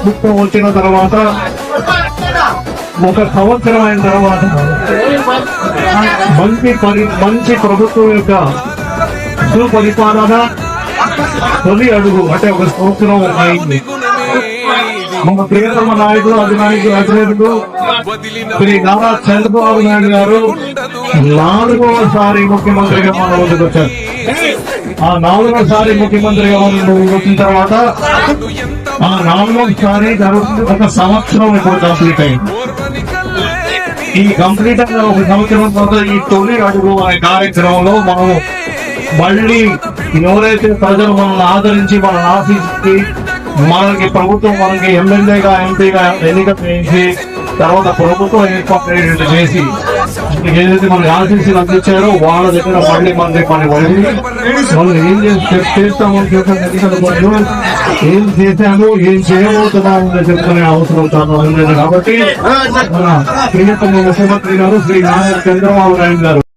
ప్రభుత్వం వచ్చిన తర్వాత ఒక సంవత్సరం అయిన తర్వాత మంచి పరి మంచి ప్రభుత్వం యొక్క సుపరిపాలన తొలి అడుగు అంటే ఒక సంవత్సరం అయింది. మన ప్రియతమ నాయకుడు అధినాయకుడు అధినేతలు శ్రీ నారా చంద్రబాబు నాయుడు గారు నాలుగోసారి ముఖ్యమంత్రిగా మన ముందుకు వచ్చారు. ఆ నాలుగోసారి ముఖ్యమంత్రిగా మన ముందుకు వచ్చిన తర్వాత ఆ నాలుగోసారి ఒక సంవత్సరం ఇప్పుడు కంప్లీట్ అయింది. ఈ కంప్లీట్ అయిన ఒక సంవత్సరం తర్వాత ఈ తొలి అడుగు అనే కార్యక్రమంలో మనము మళ్ళీ ఎవరైతే ప్రజలు మనల్ని ఆదరించి మనల్ని ఆశించి మనకి ప్రభుత్వం మనకి ఎమ్మెల్యేగా ఎంపీగా ఎన్నిక చేసి తర్వాత ప్రభుత్వం ఏర్పాటు చేసి ఏదైతే మనకి ఆశీస్సులు అందించారో వాళ్ళ దగ్గర మళ్ళీ మన మన వెళ్ళి మనం ఏం చేస్తామని చెప్పిన ఏం చేశాము ఏం చేయబోతున్నాము అని చెప్పుకునే అవసరం చాలా ఉంది కాబట్టి మన ప్రియతమ ముఖ్యమంత్రి గారు శ్రీ నారాయణ చంద్రబాబు నాయుడు గారు